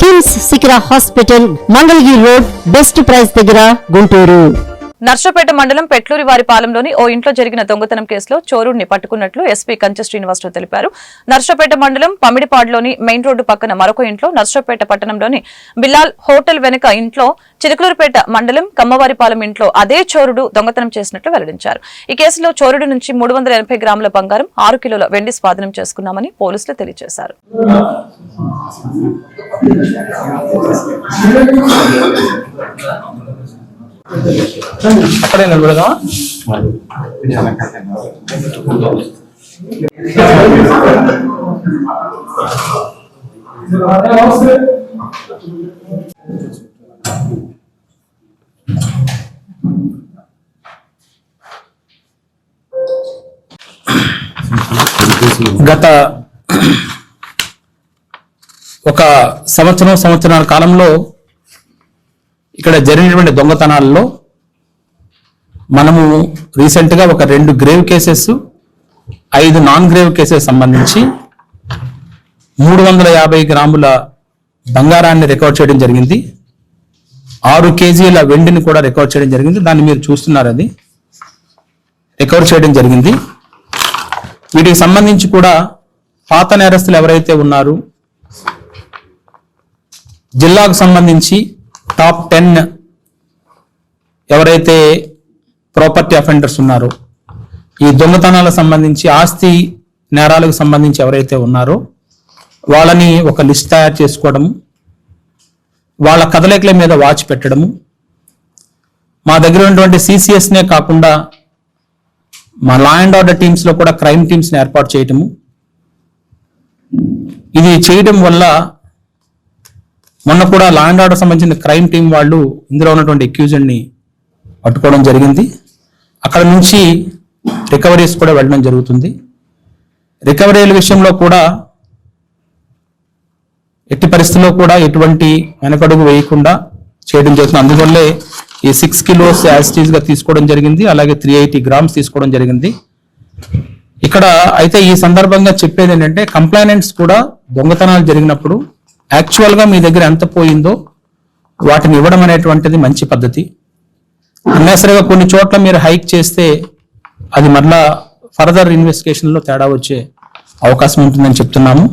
KIMS Sikhara hospital Mangalagiri road best price దగ్గర గుంటూరు. నర్సపేట మండలం పెట్లూరి వారిపాలెంలోని ఓ ఇంట్లో జరిగిన దొంగతనం కేసులో చోరుడిని పట్టుకున్నట్లు ఎస్పీ కంచె శ్రీనివాసరావు తెలిపారు. నర్సపేట మండలం పమిడిపాడులోని మెయిన్ రోడ్డు పక్కన మరొక ఇంట్లో నర్సపేట పట్టణంలోని బిలాల్ హోటల్ వెనుక ఇంట్లో చిలుకలూరుపేట మండలం కమ్మవారిపాలెం ఇంట్లో అదే చోరుడు దొంగతనం చేసినట్లు వెల్లడించారు. ఈ కేసులో చోరుడు నుంచి మూడు గ్రాముల బంగారం ఆరు కిలోల వెండి స్వాధీనం చేసుకున్నామని పోలీసులు తెలియజేశారు. అక్కడే నిలబడదామా? గత ఒక సంవత్సరం సంవత్సరాల కాలంలో ఇక్కడ జరిగినటువంటి దొంగతనాల్లో మనము రీసెంట్గా ఒక రెండు గ్రేవ్ కేసెస్ ఐదు నాన్ గ్రేవ్ కేసెస్ సంబంధించి మూడు వందల యాభై గ్రాముల బంగారాన్ని రికార్డ్ చేయడం జరిగింది. ఆరు కేజీల వెండిని కూడా రికార్డ్ చేయడం జరిగింది. దాన్ని మీరు చూస్తున్నారు అది. రికవర్ చేయడం జరిగింది. వీటికి సంబంధించి కూడా పాత నేరస్తులు ఎవరైతే ఉన్నారు జిల్లాకు సంబంధించి టాప్ టెన్ ఎవరైతే ప్రాపర్టీ అఫెండర్స్ ఉన్నారో ఈ దొంగతనాలకు సంబంధించి ఆస్తి నేరాలకు సంబంధించి ఎవరైతే ఉన్నారో వాళ్ళని ఒక లిస్ట్ తయారు చేసుకోవడము వాళ్ళ కదలికల మీద వాచ్ పెట్టడము మా దగ్గర ఉన్నటువంటి సిసిఎస్నే కాకుండా మా లా అండ్ ఆర్డర్ టీమ్స్లో కూడా క్రైమ్ టీమ్స్ని ఏర్పాటు చేయటము. ఇది చేయడం వల్ల మొన్న కూడా లా అండ్ ఆర్డర్ సంబంధించిన క్రైమ్ టీం వాళ్ళు ఇందులో ఉన్నటువంటి అక్యూజెడ్ని పట్టుకోవడం జరిగింది. అక్కడ నుంచి రికవరీస్ కూడా వెళ్ళడం జరుగుతుంది. రికవరీల విషయంలో కూడా ఎట్టి పరిస్థితుల్లో కూడా ఎటువంటి వెనకడుగు వేయకుండా చేయడం జరుగుతుంది. అందువల్లే ఈ సిక్స్ కిలోస్ యాసిటీస్గా తీసుకోవడం జరిగింది. అలాగే త్రీ ఎయిటీ గ్రామ్స్ తీసుకోవడం జరిగింది. ఇక్కడ అయితే ఈ సందర్భంగా చెప్పేది ఏంటంటే కంప్లైనెంట్స్ కూడా దొంగతనాలు జరిగినప్పుడు యాక్చువల్గా మీ దగ్గర ఎంత పోయిందో వాటిని ఇవ్వడం అనేటువంటిది మంచి పద్ధతి. అన్నసరిగా కొన్ని చోట్ల మీరు హైక్ చేస్తే అది మరలా ఫర్దర్ ఇన్వెస్టిగేషన్లో తేడా వచ్చే అవకాశం ఉంటుందని చెప్తున్నాము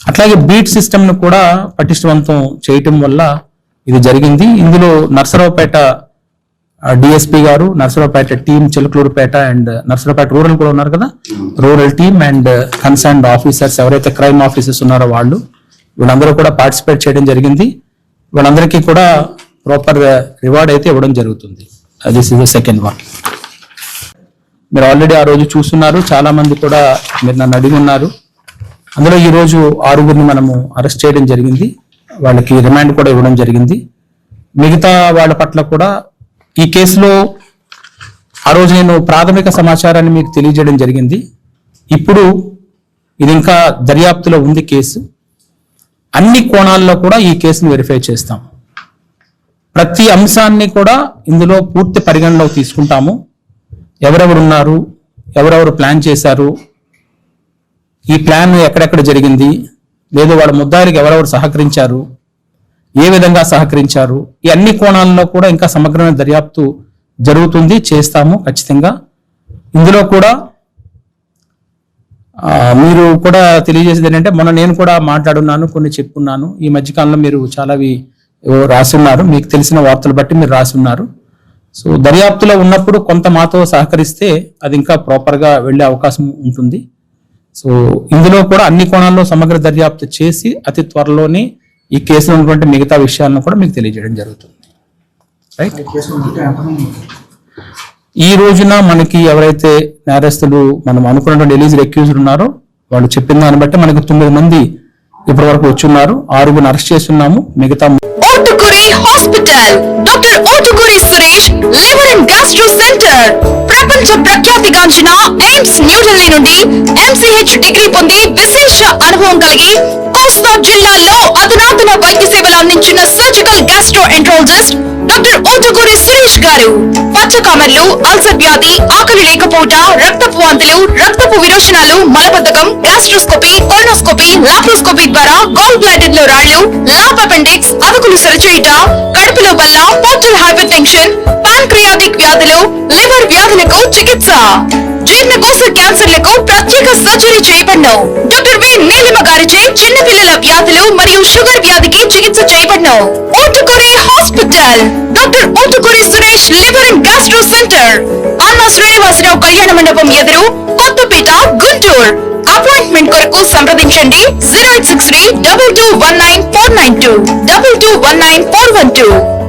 అట్లాగే బీట్ సిస్టమ్ను కూడా పటిష్టవంతం చేయటం వల్ల ఇది జరిగింది. ఇందులో Narasaraopet DSP garu Narasaraopet team Chilakaluripet and Narasaraopet rural కూడా ఉన్నారు కదా? Rural team and concerned officers ఎవరైతే క్రైమ్ ఆఫీసర్స్ ఉన్నారో వాళ్ళు వీళ్ళందరూ కూడా పార్టిసిపేట్ చేయడం జరిగింది. వీళ్ళందరికీ కూడా ప్రాపర్ రివార్డ్ అయితే ఇవ్వడం జరుగుతుంది. This is the second one మీరు ఆల్రెడీ ఆ రోజు చూస్తున్నారు. చాలా మంది కూడా మీరు నన్ను అడిగి ఉన్నారు. అందులో ఈ రోజు ఆరుగురిని మనము అరెస్ట్ చేయడం జరిగింది. వాళ్ళకి రిమాండ్ కూడా ఇవ్వడం జరిగింది. మిగతా వాళ్ళ పట్ల కూడా ఈ కేసులో ఆ రోజు నేను ప్రాథమిక సమాచారాన్ని మీకు తెలియజేయడం జరిగింది. ఇప్పుడు ఇది ఇంకా దర్యాప్తులో ఉంది కేసు. అన్ని కోణాల్లో కూడా ఈ కేసును వెరిఫై చేస్తాం. ప్రతి అంశాన్ని కూడా ఇందులో పూర్తి పరిగణలోకి తీసుకుంటాము. ఎవరెవరు ఉన్నారు ఎవరెవరు ప్లాన్ చేశారు ఈ ప్లాన్ ఎక్కడెక్కడ జరిగింది లేదు వాళ్ళ ముద్దారికి ఎవరెవరు సహకరించారు ఏ విధంగా సహకరించారు ఈ అన్ని కోణాల్లో కూడా ఇంకా సమగ్రమైన దర్యాప్తు జరుగుతుంది చేస్తాము ఖచ్చితంగా. ఇందులో కూడా మీరు కూడా తెలియజేసేది ఏంటంటే మొన్న నేను కూడా మాట్లాడున్నాను కొన్ని చెప్పున్నాను. ఈ మధ్యకాలంలో మీరు చాలావి రాసున్నారు. మీకు తెలిసిన వార్తలు బట్టి మీరు రాసున్నారు. సో దర్యాప్తులో ఉన్నప్పుడు కొంత మాతో సహకరిస్తే అది ఇంకా ప్రాపర్గా వెళ్ళే అవకాశం ఉంటుంది. సో ఇందులో కూడా అన్ని కోణాల్లో సమగ్ర దర్యాప్తు చేసి అతి త్వరలోనే ఈ కేసులో ఉన్నటువంటి మిగతా విషయాలను కూడా మీకు తెలియజేయడం జరుగుతుంది. రైట్ ఈ రోజున మనకి ఎవరైతే నేరస్తులు మనం అనుకున్నటువంటి ఎలిజిడ్ అక్యూజ్డ్ ఉన్నారో వాళ్ళు చెప్పిన దాన్ని బట్టి మనకు తొమ్మిది మంది ఇప్పటి వరకు వచ్చున్నారు. ఆరుగురు అరెస్ట్ చేస్తున్నాము. మిగతా Otukuri hospital doctor Otukuri Suresh liver and gastro centre. ప్రపంచ ప్రఖ్యాతిగాంచిన ఎయిమ్స్ న్యూఢిల్లీ నుండి ఎంసీహెచ్ డిగ్రీ పొంది విశేష అనుభవం కలిగి కృష్ణా జిల్లాలో అధునాతన వైద్య సేవలు అందించిన surgical gastroenterologist doctor Otukuri Suresh garu. పచ్చకామర్లు ulcer వ్యాధి ఆకలి లేకపోట రక్తపు వాంతులు రక్తపు విరోచనాలు మలబద్ధకం గ్యాస్ట్రోస్కోపీ కొలనోస్కోపీ లాప్రోస్కోపీ ద్వారా గోల్ బ్లాడెడ్లో రాళ్ళు లాప్ అపెండిక్స్ అదుకులు సరిచేయుట కడుపులో బల్ల పోర్టల్ హైపర్ టెన్షన్ పాన్క్రియాటిక్ వ్యాధులు లివర్ వ్యాధులకు చికిత్స. జీర్ణకోశ క్యాన్సర్లకు ప్రత్యేక సర్జరీ చేయబడిన డాక్టర్ నీలిమ గారిచే చిన్నపిల్లల వ్యాధులు మరియు షుగర్ వ్యాధికి చికిత్స చేయబడిన Otukuri hospital. Doctor Otukuri Suresh liver and gastro centre. అన్న శ్రీనివాసరావు కళ్యాణ మండపం ఎదురు కొత్తపేట గుంటూరు. అపాయింట్మెంట్ కొరకు సంప్రదించండి. Zero eight six three double two one nine four nine two. Double two one nine four one two.